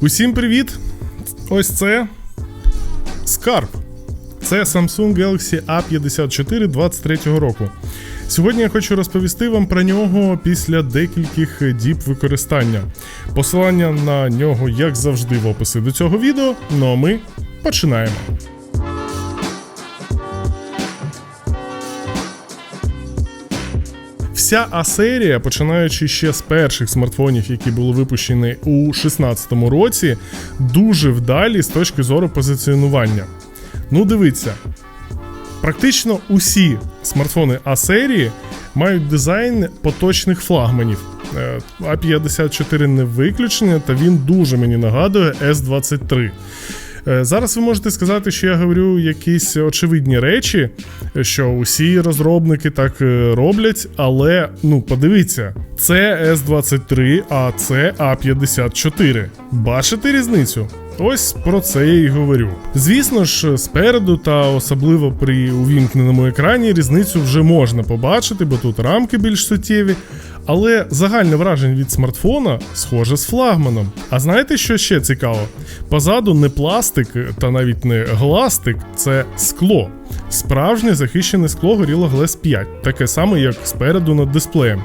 Усім привіт! Ось це скарб. Це Samsung Galaxy A54 23 року. Сьогодні я хочу розповісти вам про нього після декількох діб використання. Посилання на нього, як завжди, в описі до цього відео. Ну а ми починаємо. Вся А-серія, починаючи ще з перших смартфонів, які були випущені у 2016 році, дуже вдалі з точки зору позиціонування. Ну, дивіться, практично усі смартфони А-серії мають дизайн поточних флагманів. Е, А54 не виключення, та він дуже мені нагадує S23. Е, Зараз ви можете сказати, що я говорю якісь очевидні речі, що усі розробники так е, роблять, але ну подивіться, це S23, а це А54. Бачите різницю? Ось про це я і говорю. Звісно ж, спереду та особливо при увімкненому екрані різницю вже можна побачити, бо тут рамки більш суттєві. Але загальне враження від смартфона схоже з флагманом. А знаєте, що ще цікаво? Позаду не пластик та навіть не гластик, це скло. Справжнє захищене скло Gorilla Glass 5, таке саме, як спереду над дисплеєм.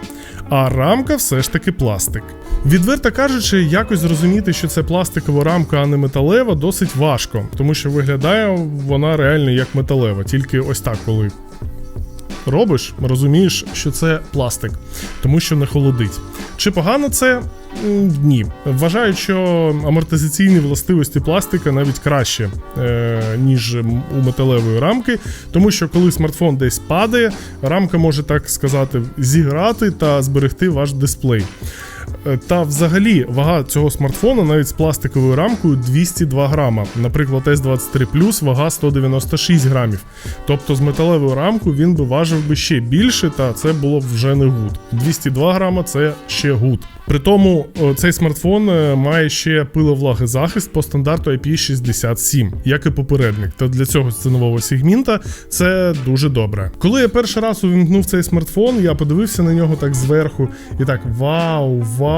А рамка все ж таки пластик. Відверто кажучи, якось зрозуміти, що це пластикова рамка, а не металева, досить важко, тому що виглядає вона реально як металева, тільки ось так, коли робиш, розумієш, що це пластик, тому що не холодить. Чи погано це? Ні. Вважаю, що амортизаційні властивості пластика навіть краще, е, ніж у металевої рамки, тому що коли смартфон десь падає, рамка може так сказати зіграти та зберегти ваш дисплей. Е, Та взагалі вага цього смартфона навіть з пластиковою рамкою 202 грама. Наприклад, S23 Plus вага 196 грамів. Тобто з металевою рамкою він би важив би ще більше, та це було б вже не гуд. 202 грама це ще гуд. При тому цей смартфон е, має ще пиловлагозахист по стандарту IP67, як і попередник. Та для цього цінового сегмента це дуже добре. Коли я перший раз увімкнув цей смартфон, я подивився на нього так зверху і так: вау, вау,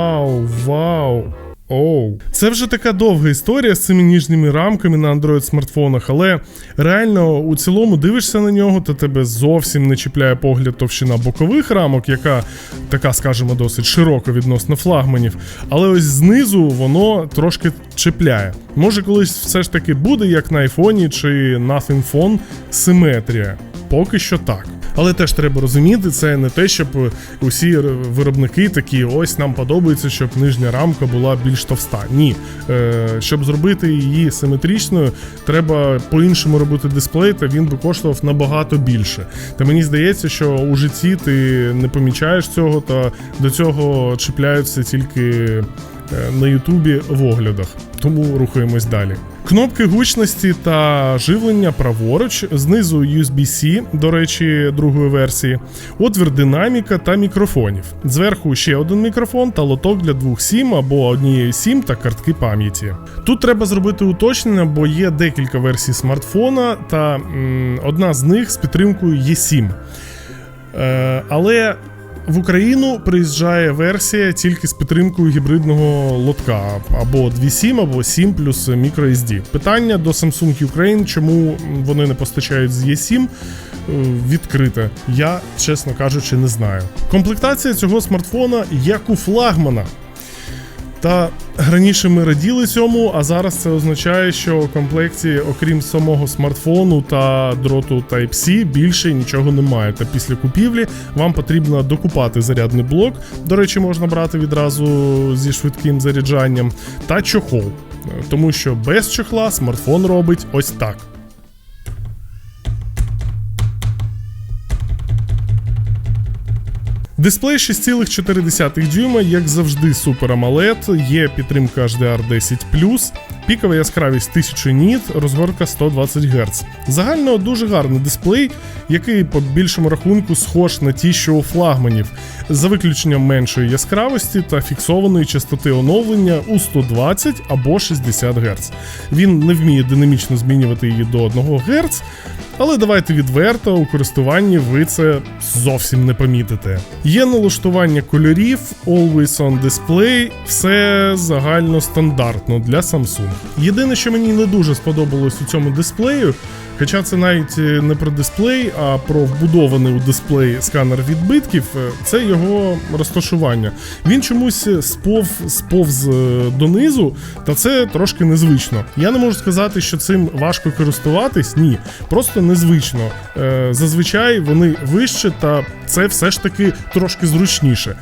вау. Оу, це вже така довга історія з цими ніжними рамками на Android смартфонах, але реально у цілому дивишся на нього, то тебе зовсім не чіпляє погляд товщина бокових рамок, яка така, скажімо, досить широко відносно флагманів. Але ось знизу воно трошки чіпляє. Може, колись все ж таки буде, як на айфоні чи Nothing Phone, симетрія. Поки що так. Але теж треба розуміти, це не те, щоб усі виробники такі, ось нам подобається, щоб нижня рамка була більш товста. Ні. Е, щоб зробити її симетричною, треба по-іншому робити дисплей, та він би коштував набагато більше. Та мені здається, що у житті ти не помічаєш цього, та до цього чіпляються тільки на Ютубі в оглядах. Тому рухаємось далі. Кнопки гучності та живлення праворуч, знизу USB-C, до речі, другої версії, отвір динаміка та мікрофонів. Зверху ще один мікрофон та лоток для двох сім або однієї сім та картки пам'яті. Тут треба зробити уточнення, бо є декілька версій смартфона, та м, одна з них з підтримкою E7. Е, але в Україну приїжджає версія тільки з підтримкою гібридного лотка або 2.7, або 7 плюс microSD. Питання до Samsung Ukraine, чому вони не постачають з E7, е, відкрите. Я, чесно кажучи, не знаю. Комплектація цього смартфона як у флагмана. Та раніше ми раділи цьому, а зараз це означає, що у комплекті, окрім самого смартфону та дроту Type-C, більше нічого немає. Та після купівлі вам потрібно докупати зарядний блок. До речі, можна брати відразу зі швидким заряджанням, та чохол. Тому що без чохла смартфон робить ось так. Дисплей 6,4 дюйма, як завжди, Super AMOLED, є підтримка HDR10+, Пікова яскравість 1000 ніт, розгортка 120 Гц. Загально дуже гарний дисплей, який по більшому рахунку схож на ті, що у флагманів, за виключенням меншої яскравості та фіксованої частоти оновлення у 120 або 60 Гц. Він не вміє динамічно змінювати її до 1 Гц, але давайте відверто, у користуванні ви це зовсім не помітите. Є налаштування кольорів, Always on Display, все загально стандартно для Samsung. Єдине, що мені не дуже сподобалось у цьому дисплею, хоча це навіть е, не про дисплей, а про вбудований у дисплей сканер відбитків, е, це його розташування. Він чомусь спов, сповз е, донизу, та це трошки незвично. Я не можу сказати, що цим важко користуватись, ні, просто незвично. Зазвичай вони вище, та це все ж таки трошки зручніше.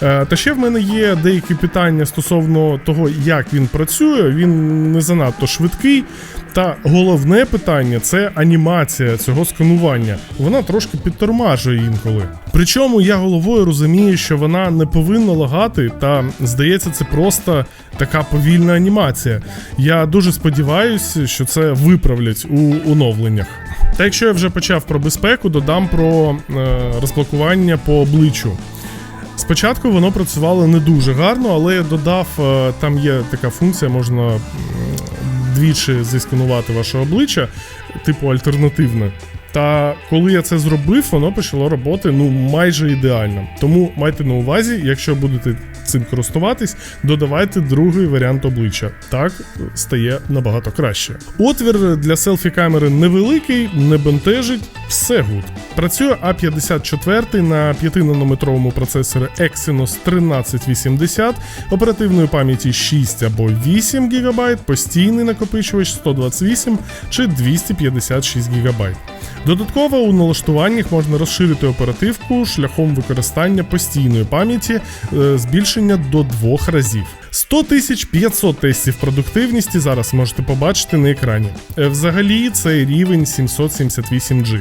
Та ще в мене є деякі питання стосовно того, як він працює. Він не занадто швидкий. Та головне питання це анімація цього сканування. Вона трошки підтормажує інколи. Причому я головою розумію, що вона не повинна лагати, та здається, це просто така повільна анімація. Я дуже сподіваюся, що це виправлять у оновленнях. Та якщо я вже почав про безпеку, додам про е, розблокування по обличчю. Спочатку воно працювало не дуже гарно, але я додав, е, там є така функція, можна двічі зісканувати ваше обличчя, типу альтернативне. Та коли я це зробив, воно почало роботи ну майже ідеально. Тому майте на увазі, якщо будете цим користуватись, додавайте другий варіант обличчя. Так стає набагато краще. Отвір для селфі камери невеликий, не бентежить, все гуд. Працює А54 на 5-нанометровому процесорі Exynos 1380, оперативної пам'яті 6 або 8 ГБ, постійний накопичувач 128 чи 256 ГБ. Додатково у налаштуваннях можна розширити оперативку шляхом використання постійної пам'яті е, збільшення до двох разів. 100 500 тестів продуктивності зараз можете побачити на екрані. Е, Взагалі це рівень 778G,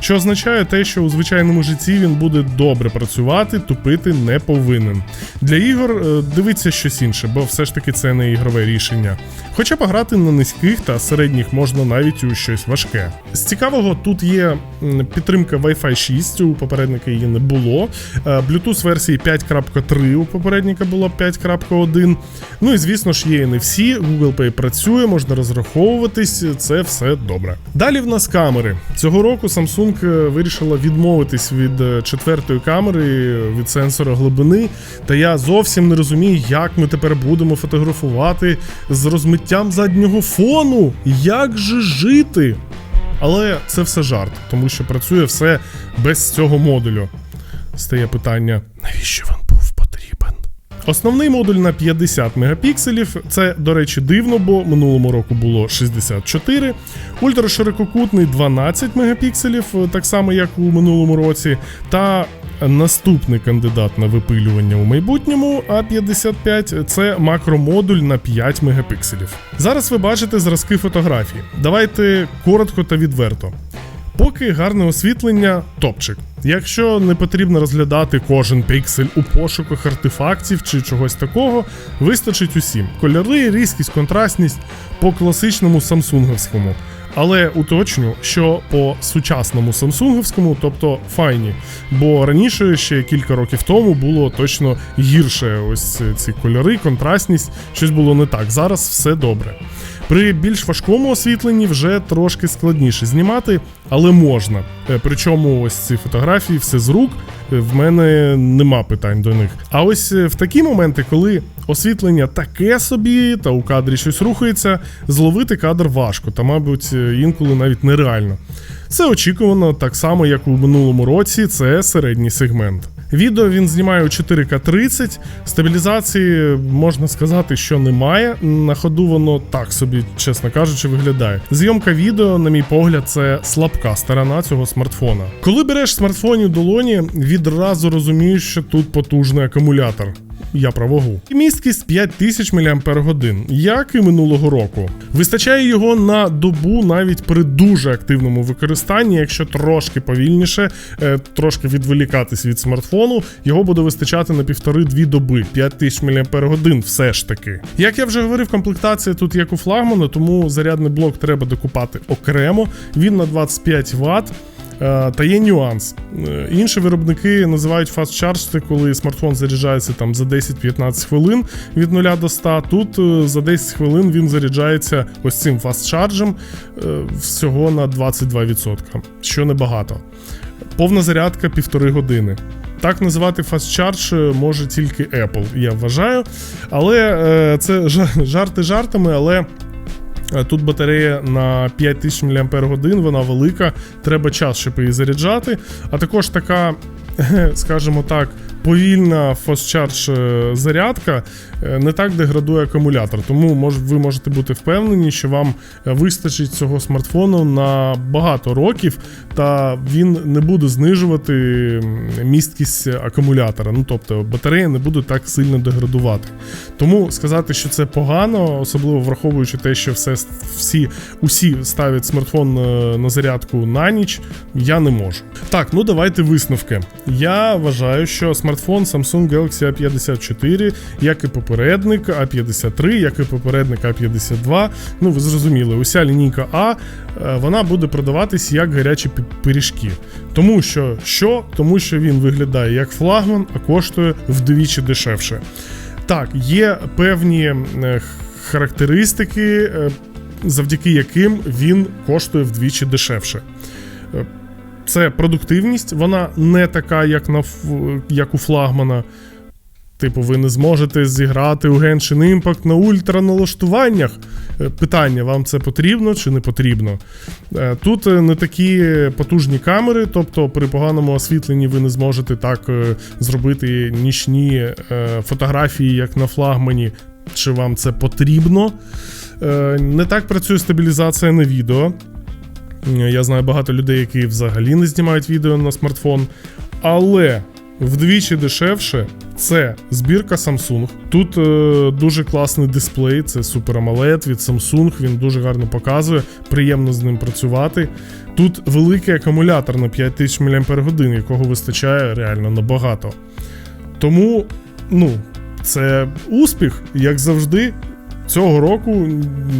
що означає те, що у звичайному житті він буде добре працювати, тупити не повинен. Для ігор е, дивіться щось інше, бо все ж таки це не ігрове рішення. Хоча пограти на низьких та середніх можна навіть у щось важке. З цікавого тут є підтримка Wi-Fi 6, у попередника її не було. Е, Bluetooth версії 5.3 у попередника було 5.1. Ну і звісно ж є NFC, Google Pay працює, можна розраховуватись, це все добре. Далі в нас камери. Цього року Samsung е, вирішила відмовитись від е, четвертої камери, від сенсора глибини. Та я зовсім не розумію, як ми тепер будемо фотографувати з розмиттям заднього фону. Як же жити? Але це все жарт, тому що працює все без цього модулю. Стає питання: навіщо потрібен? Основний модуль на 50 мегапікселів. Це, до речі, дивно, бо минулому року було 64. Ультраширококутний 12 мегапікселів, так само як у минулому році. Та наступний кандидат на випилювання у майбутньому А55 це макромодуль на 5 мегапікселів. Зараз ви бачите зразки фотографій. Давайте коротко та відверто. Поки гарне освітлення топчик. Якщо не потрібно розглядати кожен піксель у пошуках артефактів чи чогось такого, вистачить усім. Кольори, різкість, контрастність по класичному самсунговському. Але уточню, що по сучасному самсунговському, тобто файні. Бо раніше, ще кілька років тому, було точно гірше. Ось ці кольори, контрастність, щось було не так. Зараз все добре. При більш важкому освітленні вже трошки складніше знімати, але можна. Е, Причому ось ці фотографії все з рук. В мене нема питань до них. А ось е, в такі моменти, коли освітлення таке собі, та у кадрі щось рухається, зловити кадр важко, та, мабуть, е, інколи навіть нереально. Це очікувано так само, як у минулому році, це середній сегмент. Відео він знімає у 4К30, стабілізації можна сказати, що немає. На ходу воно так собі, чесно кажучи, виглядає. Зйомка відео, на мій погляд, це слабка сторона цього смартфона. Коли береш смартфон у долоні, відразу розумієш, що тут потужний акумулятор. Я про. Місткість 5000 мАч, як і минулого року. Вистачає його на добу навіть при дуже активному використанні, якщо трошки повільніше, е, трошки відволікатись від смартфону, його буде вистачати на півтори-дві доби, 5000 мАч все ж таки. Як я вже говорив, комплектація тут як у флагмана, тому зарядний блок треба докупати окремо. Він на 25 Вт. Е, Та є нюанс. Е, Інші виробники називають fast charge, це коли смартфон заряджається там за 10-15 хвилин від 0 до 100. Тут е, за 10 хвилин він заряджається ось цим fast charge всього на 22%, що небагато. Повна зарядка півтори години. Так називати fast charge може тільки Apple, я вважаю. Але це жарти жартами, але. Е, Тут батарея на 5000 мАч, вона велика, треба час, щоб її заряджати. А також така, скажімо так, повільна charge е, зарядка не так деградує акумулятор. Тому мож, ви можете бути впевнені, що вам вистачить цього смартфону на багато років, та він не буде знижувати місткість акумулятора. Ну тобто батарея не буде так сильно деградувати. Тому сказати, що це погано, особливо враховуючи те, що все всі усі ставлять смартфон е, на зарядку на ніч, я не можу. Так, ну давайте висновки. Я вважаю, що смартфон Samsung Galaxy A54, як і попередник A53, як і попередник A52, ну ви зрозуміли, уся лінійка А е, вона буде продаватись як гарячі пиріжки. Тому що що? Тому що він виглядає як флагман, а коштує вдвічі дешевше. Так, є певні е, характеристики, е, завдяки яким він коштує вдвічі дешевше. Це продуктивність, вона не така, як, на, як у флагмана. Типу, ви не зможете зіграти у Genshin Impact на ультраналаштуваннях. Е, Питання: вам це потрібно чи не потрібно? Е, Тут е, не такі потужні камери, тобто при поганому освітленні ви не зможете так зробити нічні фотографії, як на флагмані, чи вам це потрібно. Не так працює стабілізація на відео. Я знаю багато людей, які взагалі не знімають відео на смартфон. Але вдвічі дешевше це збірка Samsung. Тут е, дуже класний дисплей, це Super AMOLED від Samsung, він дуже гарно показує, приємно з ним працювати. Тут великий акумулятор на 5000 мАч, якого вистачає реально набагато. Тому, ну, це успіх, як завжди. Цього року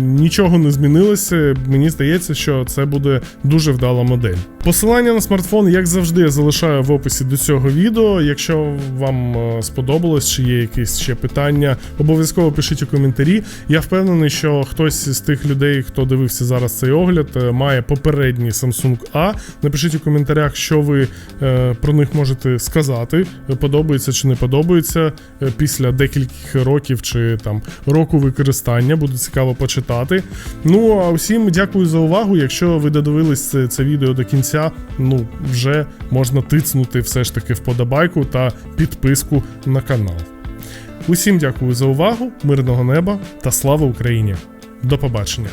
нічого не змінилося. Мені здається, що це буде дуже вдала модель. Посилання на смартфон, як завжди, я залишаю в описі до цього відео. Якщо вам е, сподобалось чи є якісь ще питання, обов'язково пишіть у коментарі. Я впевнений, що хтось з тих людей, хто дивився зараз цей огляд, е, має попередній Samsung A. Напишіть у коментарях, що ви е, про них можете сказати. Подобається чи не подобається після декількох років чи там року використання. Буде цікаво почитати. Ну а всім дякую за увагу. Якщо ви додивились це, це відео до кінця, ну вже можна тицнути все ж таки вподобайку та підписку на канал. Усім дякую за увагу, мирного неба та слава Україні! До побачення!